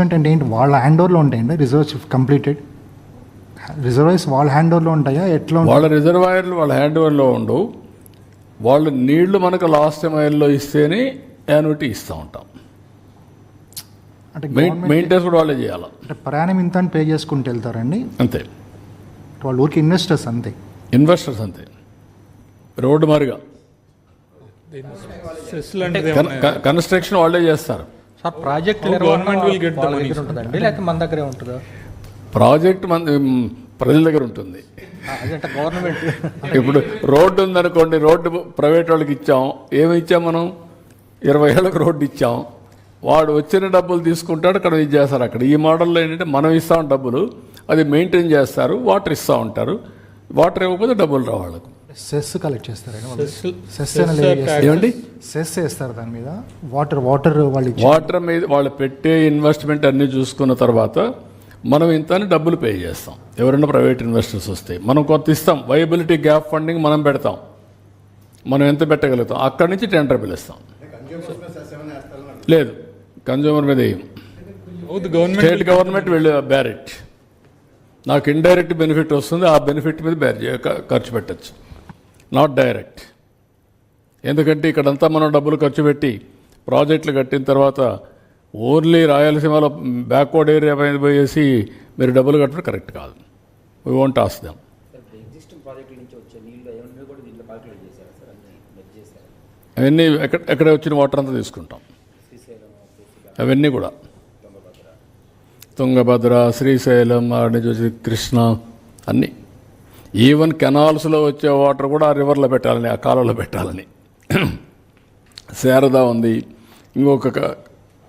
అంటే ఏంటి? వాళ్ళ హ్యాండ్ ఓవర్లో ఉంటాయండి. రిజర్వ్స్ కంప్లీటెడ్ రిజర్వాయర్స్ వాళ్ళ హ్యాండ్ ఓవర్లో ఉంటాయా? ఎట్లా? వాళ్ళ రిజర్వాయర్లు వాళ్ళ హ్యాండ్ ఓవర్లో ఉండవు వాళ్ళు నీళ్ళు మనకు లాస్ట్ మైల్లో ఇస్తేనే యాన్యుటీ ఇస్తూ ఉంటాం. అంటే మెయింటెనెన్స్ కూడా వాళ్ళే చేయాలి. అంటే ప్రయాణం ఇంత అని పే చేసుకుంటూ వెళ్తారండి? అంతే. వాళ్ళ ఊరికి ఇన్వెస్టర్స్ అంతే. ఇన్వెస్టర్స్ అంతే. రోడ్డు మారిగా. కన్స్ట్రక్షన్ వాళ్ళే చేస్తారు. సార్ ప్రాజెక్ట్ వాళ్ళ money, దగ్గర ఉంటుందండి? లేకపోతే మన దగ్గరే ఉంటుందా? ప్రాజెక్ట్ మన ప్రజల దగ్గర ఉంటుంది. గవర్నమెంట్ ఇప్పుడు రోడ్డు ఉందనుకోండి రోడ్డు ప్రైవేట్ వాళ్ళకి ఇచ్చాం. ఏమి ఇచ్చాం మనం? ఇరవై ఏళ్ళకి రోడ్డు ఇచ్చాం. వాడు వచ్చిన డబ్బులు తీసుకుంటాడు అక్కడ ఇది చేస్తారు. అక్కడ ఈ మోడల్లో ఏంటంటే మనం ఇస్తాం డబ్బులు అది మెయింటైన్ చేస్తారు వాటర్ ఇస్తూ ఉంటారు. వాటర్ ఇవ్వకపోతే డబ్బులు రావు వాళ్ళకు. సెస్ కలెక్ట్ చేస్తారండి వాళ్ళు సెస్. ఏమండి? సెస్ వేస్తారు దాని మీద. వాటర్ వాటర్ వాళ్ళు వాటర్ మీద వాళ్ళు పెట్టే ఇన్వెస్ట్మెంట్ అన్నీ చూసుకున్న తర్వాత మనం ఇంత అని డబ్బులు పే చేస్తాం. ఎవరైనా ప్రైవేట్ ఇన్వెస్టర్స్ వస్తే మనం కొంత ఇస్తాం. వైబిలిటీ గ్యాప్ ఫండింగ్ మనం పెడతాం. మనం ఎంత పెట్టగలుగుతాం? అక్కడి నుంచి టెండర్ పిలుస్తాం లేదు కన్జ్యూమర్ మీద స్టేట్ గవర్నమెంట్ వెళ్ళి బ్యారెట్ నాకు ఇండైరెక్ట్ బెనిఫిట్ వస్తుంది ఆ బెనిఫిట్ మీద ఖ- ఖర్చు పెట్టచ్చు. నాట్ డైరెక్ట్ ఎందుకంటే ఇక్కడంతా మనం డబ్బులు ఖర్చు పెట్టి ప్రాజెక్టులు కట్టిన తర్వాత ఓన్లీ రాయలసీమలో బ్యాక్వర్డ్ ఏరియా పైన పోయేసి మీరు డబ్బులు కట్టడం కరెక్ట్ కాదు. వీ వాంట్ వచ్చే నీళ్ళు అవన్నీ ఎక్కడ ఎక్కడ వచ్చిన వాటర్ అంతా తీసుకుంటాం. అవన్నీ కూడా. తుంగభద్ర. శ్రీశైలం ఆడ నుంచి వచ్చి కృష్ణ అన్నీ. ఈవెన్ కెనాల్స్లో వచ్చే వాటర్ కూడా ఆ రివర్లో పెట్టాలని ఆ కాలువలో పెట్టాలని. శారదా ఉంది ఇంకొక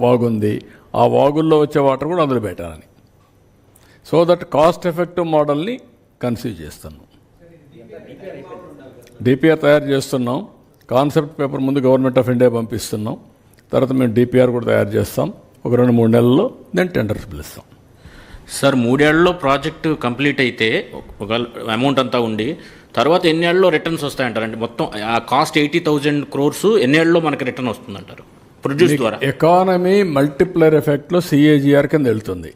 వాగు ఉంది ఆ వాగుల్లో వచ్చే వాటర్ కూడా అందులో పెట్టాలని. సో దట్ కాస్ట్ ఎఫెక్టివ్ మోడల్ని కన్సీవ్ చేస్తున్నాం. డిపిఆర్ తయారు చేస్తున్నాం కాన్సెప్ట్ పేపర్ ముందు గవర్నమెంట్ ఆఫ్ ఇండియా పంపిస్తున్నాం తర్వాత మేము డిపిఆర్ కూడా తయారు చేస్తాం ఒక రెండు మూడు నెలల్లో నేను టెండర్స్ పిలుస్తాం. సార్ మూడేళ్ళలో ప్రాజెక్టు కంప్లీట్ అయితే ఒక అమౌంట్ అంతా ఉండి తర్వాత ఎన్నేళ్ళలో రిటర్న్స్ వస్తాయంటారు? అంటే మొత్తం ఆ కాస్ట్ ఎయిటీ థౌజండ్ క్రోర్స్ ఎన్నేళ్ళలో మనకి రిటర్న్ వస్తుందంటారు? ప్రొడ్యూస్ ద్వారా. ఎకానమీ మల్టిప్లర్ ఎఫెక్ట్లో సిఏజిఆర్ కింద వెళ్తుంది.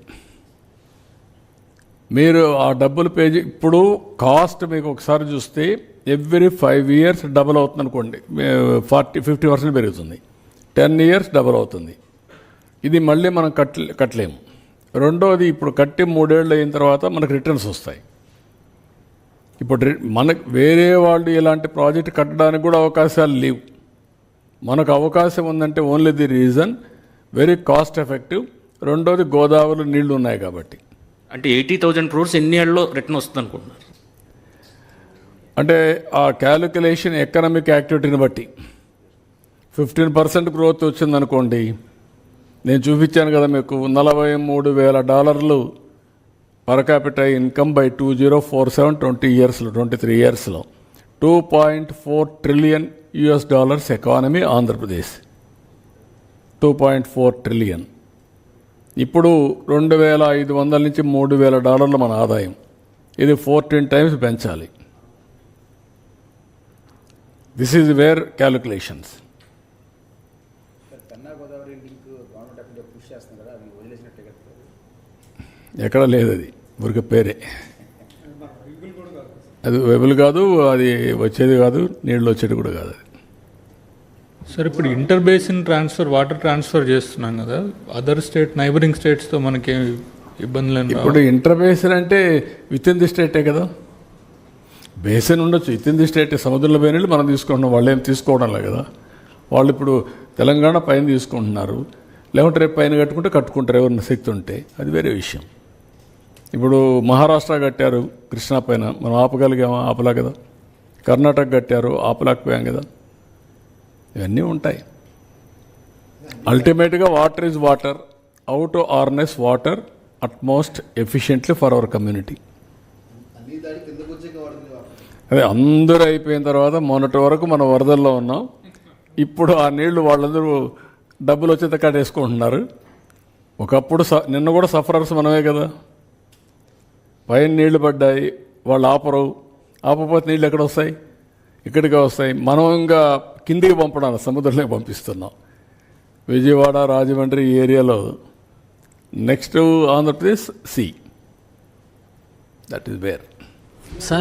మీరు ఆ డబ్బులు పేజీ ఇప్పుడు కాస్ట్ మీకు ఒకసారి చూస్తే ఎవ్రీ ఫైవ్ ఇయర్స్ డబుల్ అవుతుంది అనుకోండి ఫార్టీ ఫిఫ్టీ పర్సెంట్ పెరుగుతుంది. టెన్ ఇయర్స్ డబుల్ అవుతుంది. ఇది మళ్ళీ మనం కట్లే కట్టలేము. రెండోది ఇప్పుడు కట్టి మూడేళ్ళు అయిన తర్వాత మనకు రిటర్న్స్ వస్తాయి. ఇప్పుడు మనకు వేరే వాళ్ళు ఇలాంటి ప్రాజెక్ట్ కట్టడానికి కూడా అవకాశాలు లేవు. మనకు అవకాశం ఉందంటే only the reason very cost effective. రెండోది గోదావరిలో నీళ్ళు ఉన్నాయి కాబట్టి. అంటే ఎయిటీ థౌజండ్ క్రోర్స్ ఎన్నేళ్ళలో రిటర్న్ వస్తుంది అనుకుంటున్నారు అంటే ఆ క్యాలిక్యులేషన్ ఎకనామిక్ యాక్టివిటీని బట్టి. ఫిఫ్టీన్ పర్సెంట్ గ్రోత్ వచ్చిందనుకోండి నేను చూపించాను కదా మీకు నలభై మూడు వేల డాలర్లు per capital income by two zero four seven twenty ఇయర్స్లో ట్వంటీ త్రీ ఇయర్స్లో two point four trillion US dollars economy Andhra Pradesh two point four trillion ఇప్పుడు రెండు వేల ఐదు వందల నుంచి మూడు వేల డాలర్లు మన ఆదాయం. ఇది ఫోర్టీన్ టైమ్స్ పెంచాలి. This is where calculations Penna Godavari link government of India push చేస్తుంది కదా అవి వదిలేసినట్టే కదా ఎక్కడ లేదు అది. ఊరికే పేరే. అది వెబుల్ కాదు అది వచ్చేది కాదు నీళ్ళు వచ్చేది కూడా కాదు అది. సార్ ఇప్పుడు inter basin transfer water transfer చేస్తున్నాం కదా అదర్ స్టేట్ నైబరింగ్ స్టేట్స్తో మనకి ఇబ్బందులు ఏం రావా? ఇప్పుడు ఇంటర్ బేసిన్ అంటే విత్ ఇన్ ది స్టేటే కదా. బేసిన్ ఉండొచ్చు విత్ ఇన్ ది స్టేట్ సముద్రంలో పోయిన నీళ్ళు మనం తీసుకుంటున్నాం వాళ్ళు ఏం తీసుకోవడం లేదు కదా. వాళ్ళు ఇప్పుడు తెలంగాణ పైన తీసుకుంటున్నారు లేకుంటే రేపు పైన కట్టుకుంటే కట్టుకుంటారు ఎవరిన శక్తి ఉంటే అది వేరే విషయం. ఇప్పుడు మహారాష్ట్ర కట్టారు కృష్ణా పైన. మనం ఆపగలిగామా ఆపలా కదా. కర్ణాటక కట్టారు ఆపలేకపోయాం కదా. ఇవన్నీ ఉంటాయి. అల్టిమేట్గా water is water out ఆర్నెస్ water utmost efficiently for our community అదే అందరూ అయిపోయిన తర్వాత మొన్నటి వరకు మనం వరదల్లో ఉన్నాం. ఇప్పుడు ఆ నీళ్ళు వాళ్ళందరూ డబ్బులు వచ్చేత కట్టేసుకుంటున్నారు ఒకప్పుడు స- నిన్న కూడా సఫరర్స్ మనమే కదా. పైన నీళ్ళు పడ్డాయి వాళ్ళు ఆపరు. ఆపపోతే నీళ్ళు ఎక్కడ వస్తాయి? ఇక్కడికే వస్తాయి. మనం ఇంకా కిందికి పంపడానికి సముద్రంలోకి పంపిస్తున్నాం. విజయవాడ రాజమండ్రి ఈ ఏరియాలో next Andhra Pradesh C. That is where sir